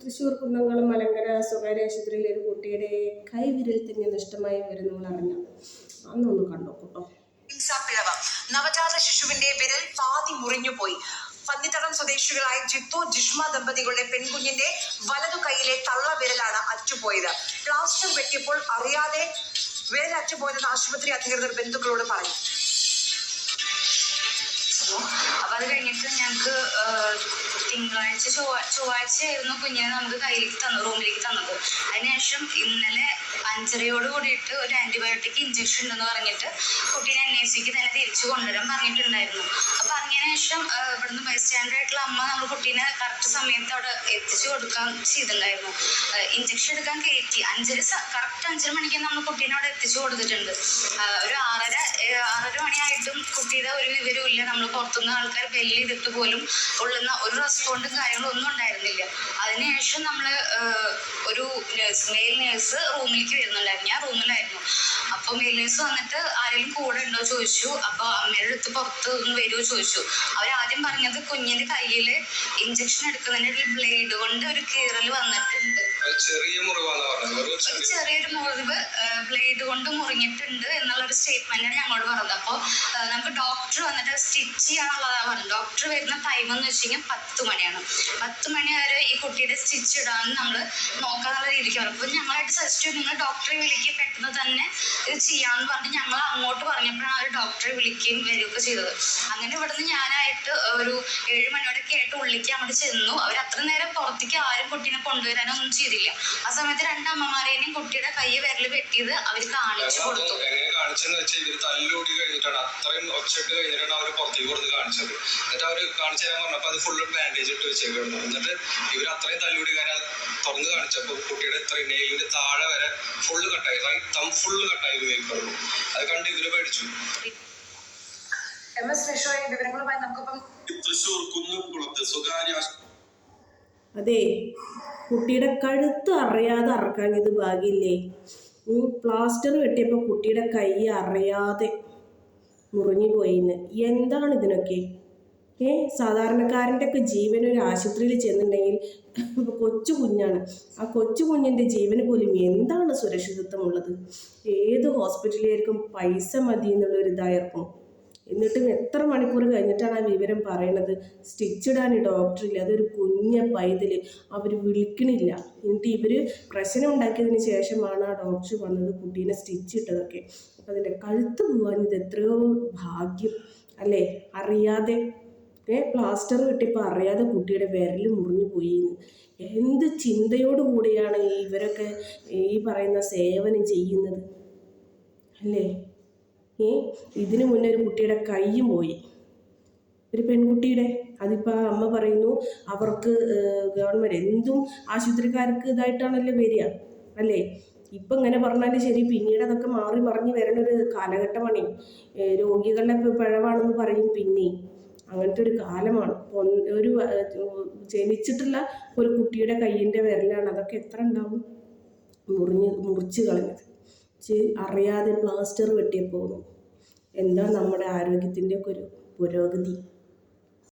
തൃശ്ശൂർ കുന്നംകുളം മലങ്കര സ്വകാര്യ ആശുപത്രിയിലെ ഒരു കുട്ടിയുടെ കൈവിരൽ തന്നെ നഷ്ടമായി വരുന്നു അറിഞ്ഞു. അന്നൊന്ന് കണ്ടോ കേട്ടോ പിഴവ്. നവജാത ശിശുവിന്റെ വിരൽ പാതി മുറിഞ്ഞുപോയി പന്നിത്തടം സ്വദേശികളായ ജിത്തു ജിഷ്മ ദമ്പതികളുടെ പെൺകുഞ്ഞിന്റെ വലതു കൈയിലെ തള്ള വിരലാണ് അറ്റുപോയത് പ്ലാസ്റ്റർ വെട്ടിയപ്പോൾ അറിയാതെ വിരൽ അറ്റുപോയതെന്ന് ആശുപത്രി അധികൃതർ ബന്ധുക്കളോട് പറഞ്ഞു. അപ്പൊ അത് കഴിഞ്ഞിട്ട് ഞങ്ങൾക്ക് തിങ്കളാഴ്ച ചൊവ്വ ചൊവ്വാഴ്ചയായിരുന്നു കുഞ്ഞിനെ നമുക്ക് കയ്യിലേക്ക് തന്നു റൂമിലേക്ക് തന്നത്. അതിനുശേഷം ഇന്നലെ അഞ്ചരയോട് കൂടിയിട്ട് ഒരു ആന്റിബയോട്ടിക് ഇഞ്ചക്ഷൻ ഉണ്ടെന്ന് പറഞ്ഞിട്ട് കുട്ടീനെ എൻ ഐ സിക്ക് തന്നെ തിരിച്ചു കൊണ്ടുവരാൻ പറഞ്ഞിട്ടുണ്ടായിരുന്നു. അപ്പൊ അങ്ങനെ ശേഷം ഇവിടുന്ന് ബൈ സ്റ്റാൻഡേർഡ് ആയിട്ടുള്ള അമ്മ നമ്മൾ കുട്ടീനെ കറക്റ്റ് സമയത്ത് അവിടെ എത്തിച്ചു കൊടുക്കാൻ ചെയ്തിട്ടുണ്ടായിരുന്നു. ഇഞ്ചക്ഷൻ എടുക്കാൻ കയറ്റി. അഞ്ചര കറക്റ്റ് അഞ്ചര മണിക്ക് നമ്മൾ കുട്ടീനെ അവിടെ എത്തിച്ചു കൊടുത്തിട്ടുണ്ട്. ഒരു ആറര ആറര മണിയായിട്ടും കുട്ടിയുടെ ഒരു വിവരവും ഇല്ല നമ്മൾ പുറത്തുനിന്ന് ആൾക്കാർ ബെല്ല് ചെയ്തിട്ട് പോലും ഉള്ളുന്ന ഒരു റെസ്പോണ്ടും കാര്യങ്ങളും ഒന്നും ഉണ്ടായിരുന്നില്ല അതിനുശേഷം നമ്മൾ ഒരു നേഴ്സ് മെയിൽ നേഴ്സ് റൂമിലേക്ക് വരുന്നുണ്ടായിരുന്നു. ഞാൻ റൂമിലായിരുന്നു. അപ്പോൾ മെയിൽ നേഴ്സ് വന്നിട്ട് ആരെങ്കിലും കൂടെ ഉണ്ടോ ചോദിച്ചു. അപ്പോൾ അമ്മയുടെ അടുത്ത് പുറത്ത് ഒന്ന് വരുമോ ചോദിച്ചു. അവർ ആദ്യം പറഞ്ഞത് കുഞ്ഞിന്റെ കയ്യിൽ ഇഞ്ചക്ഷൻ എടുക്കുന്നതിന്റെ ഒരു ബ്ലേഡ് കൊണ്ട് ഒരു കീറൽ വന്നിട്ടുണ്ട്. ചെറിയ ചെറിയൊരു മുറിവ് ബ്ലേഡ് കൊണ്ട് മുറിഞ്ഞിട്ടുണ്ട് എന്നുള്ള ഒരു സ്റ്റേറ്റ്മെന്റ് ആണ് ഞങ്ങളോട് പറഞ്ഞത്. അപ്പോൾ നമുക്ക് ഡോക്ടർ വന്നിട്ട് സ്റ്റിച്ച് ചെയ്യാനുള്ളതാണ് പറഞ്ഞത്. ഡോക്ടർ വരുന്ന ടൈം എന്ന് വെച്ച് കഴിഞ്ഞാൽ പത്ത് മണിയാണ് പത്ത് മണി വരെ ഈ കുട്ടിയുടെ സ്റ്റിച്ച് ഇടാൻ നമ്മൾ നോക്കാനുള്ള രീതിക്ക് പറഞ്ഞു അപ്പോൾ ഞങ്ങളായിട്ട് സജസ്റ്റ് ചെയ്തു നിങ്ങൾ ഡോക്ടറെ വിളിക്കുക പെട്ടെന്ന് തന്നെ ഇത് ചെയ്യാമെന്ന് പറഞ്ഞ് ഞങ്ങൾ അങ്ങോട്ട് പറഞ്ഞപ്പോഴാണ് ഒരു ഡോക്ടറെ വിളിക്കുകയും വരികയൊക്കെ ചെയ്തത്. അങ്ങനെ ഇവിടുന്ന് ഞാനായിട്ട് ഒരു ഏഴ് മണിയോടൊക്കെ ആയിട്ട് ഉള്ളിലേക്ക് അങ്ങോട്ട് ചെന്നു. അവർ അത്ര നേരം പുറത്തേക്ക് ആരും കുട്ടീനെ കൊണ്ടുവരാനൊന്നും ചെയ്തില്ല. ആ സമയത്ത് രണ്ട് അമ്മമാരേനെയും കുട്ടിയുടെ കൈ വിരൽ വെട്ടിയത് അവർ കാണിച്ചു കൊടുത്തു. കാണിച്ചെന്ന് വെച്ചാൽ ഇവർ തല്ലോടി കഴിഞ്ഞിട്ടാണ്. അത്രയും ഒച്ചക്ക് കഴിഞ്ഞിട്ടാണ് അവർ പുറത്തേക്ക് കൊടുത്ത് കാണിച്ചത്. എന്നിട്ട് അവർ കാണിച്ചു തരാൻ പറഞ്ഞപ്പോൾ അത് ഫുള്ള് ബാൻഡേജ് ഇട്ട് വെച്ചേക്കായിരുന്നു എന്നിട്ട് ഇവർ അത്രയും തല്ലോടി കാരണം തുറന്ന് കാണിച്ചപ്പോൾ കുട്ടിയുടെ ഇത്രയും നെയിലിന്റെ താഴെ വരെ ഫുള്ള് കട്ടായി റൈറ്റ് തം ഫുള്ള് കട്ടായി ഉപയോഗിക്കുള്ളൂ അത് കണ്ട് ഇവർ പേടിച്ചു. എം എസ് വിഷോയെ വിവരങ്ങളുമായി നമുക്കിപ്പം തൃശൂർ കുന്നംകുളത്ത് സ്വകാര്യ ആശുപത്രി അതെ കുട്ടിയുടെ കഴുത്ത് അറിയാതെ അറക്കാൻ ഭാഗ്യമില്ലേ? ഈ പ്ലാസ്റ്റർ കെട്ടിയപ്പോൾ കുട്ടിയുടെ കൈ അറിയാതെ മുറിഞ്ഞു പോയിന്ന്. എന്താണ് ഇതിനൊക്കെ? ഏ സാധാരണക്കാരന്റെ ഒക്കെ ജീവൻ ഒരു ആശുപത്രിയിൽ ചെന്നിട്ടുണ്ടെങ്കിൽ ഇപ്പൊ കൊച്ചു കുഞ്ഞാണ്. ആ കൊച്ചു കുഞ്ഞിന്റെ ജീവന് പോലും എന്താണ് സുരക്ഷിതത്വമുള്ളത് ഏത് ഹോസ്പിറ്റലിലായിരിക്കും പൈസ മതി എന്നുള്ളൊരു ഇതായിരിക്കും എന്നിട്ടും എത്ര മണിക്കൂർ കഴിഞ്ഞിട്ടാണ് ആ വിവരം പറയണത്? സ്റ്റിച്ചിടാൻ ഡോക്ടറില്ല അതൊരു കുഞ്ഞ പൈതൽ അവർ വിളിക്കണില്ല. എന്നിട്ട് ഇവർ പ്രശ്നം ഉണ്ടാക്കിയതിന് ശേഷമാണ് ആ ഡോക്ടർ വന്നത് കുട്ടീനെ സ്റ്റിച്ച് ഇട്ടതൊക്കെ. അപ്പം അതിന്റെ കഴുത്ത് പോകാഞ്ഞത് എത്രയോ ഭാഗ്യം അല്ലേ? അറിയാതെ ഏ പ്ലാസ്റ്റർ കിട്ടിയപ്പോൾ അറിയാതെ കുട്ടിയുടെ വിരൽ മുറിഞ്ഞു പോയിന്ന്. എന്ത് ചിന്തയോടുകൂടിയാണ് ഇവരൊക്കെ ഈ പറയുന്ന സേവനം ചെയ്യുന്നത് അല്ലേ? ഏ? ഇതിനു മുന്നേ ഒരു കുട്ടിയുടെ കൈയും പോയി. ഒരു പെൺകുട്ടിയുടെ? അതിപ്പോൾ അമ്മ പറയുന്നു അവർക്ക് ഗവൺമെന്റ് എന്തും ആശുപത്രിക്കാർക്ക് ഇതായിട്ടാണല്ലോ വരിക അല്ലേ? ഇപ്പം ഇങ്ങനെ പറഞ്ഞാലും ശരി പിന്നീട് അതൊക്കെ മാറി മറിഞ്ഞ് വരണ ഒരു കാലഘട്ടമാണ്. രോഗികളുടെ പിഴവാണെന്ന് പറയും പിന്നെ അങ്ങനത്തെ ഒരു കാലമാണ്. ഒരു ജനിച്ചിട്ടുള്ള ഒരു കുട്ടിയുടെ കയ്യിന്റെ വിരലാണ്. അതൊക്കെ എത്ര ഉണ്ടാവും? മുറിഞ്ഞ് മുറിച്ച് കളഞ്ഞത്. ചെ- അറിയാതെ പ്ലാസ്റ്റർ വെട്ടിപ്പോകുന്നു എന്താ നമ്മുടെ ആരോഗ്യത്തിന്റെ ഒക്കെ ഒരു പുരോഗതി?